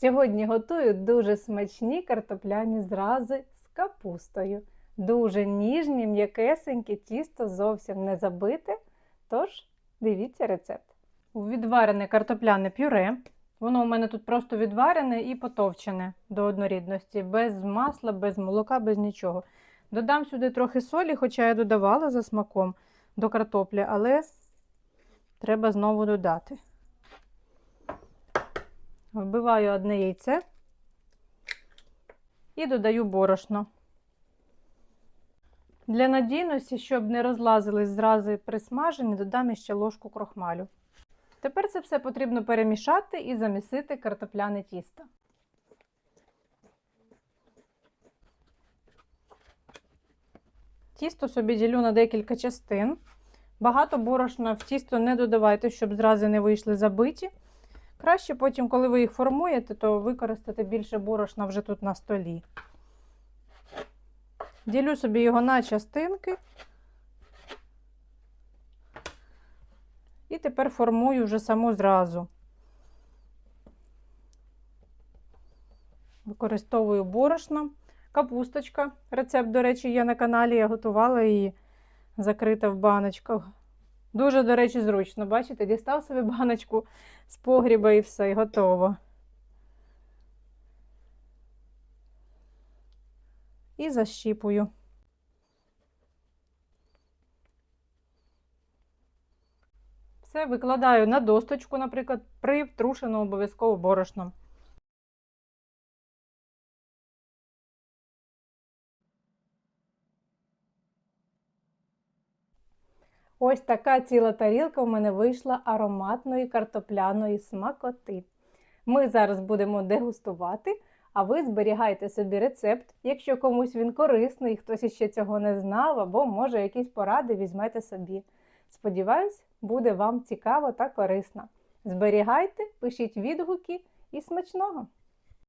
Сьогодні готую дуже смачні картопляні зрази з капустою. Дуже ніжні, м'якесенькі, тісто зовсім не забите. Тож дивіться рецепт. Відварене картопляне пюре. Воно у мене тут просто відварене і потовчене до однорідності, без масла, без молока, без нічого. Додам сюди трохи солі, хоча я додавала за смаком до картоплі, але треба знову додати. Вбиваю одне яйце і додаю борошно. Для надійності, щоб не розлазились зрази при смаженні, додам ще ложку крохмалю. Тепер це все потрібно перемішати і замісити картопляне тісто. Тісто собі ділю на декілька частин. Багато борошна в тісто не додавайте, щоб зрази не вийшли забиті. Краще потім, коли ви їх формуєте, то використати більше борошна вже тут на столі. Ділю собі його на частинки. І тепер формую вже саму зразу. Використовую борошно. Капусточка. Рецепт, до речі, є на каналі. Я готувала її закрита в баночках. Дуже, до речі, зручно. Бачите, дістав собі баночку з погріба і все, і готово. І защіпую. Все викладаю на досточку, наприклад, притрушену обов'язково борошном. Ось така ціла тарілка в мене вийшла ароматної картопляної смакоти. Ми зараз будемо дегустувати, а ви зберігайте собі рецепт, якщо комусь він корисний, хтось іще цього не знав, або може якісь поради візьмете собі. Сподіваюсь, буде вам цікаво та корисно. Зберігайте, пишіть відгуки і смачного!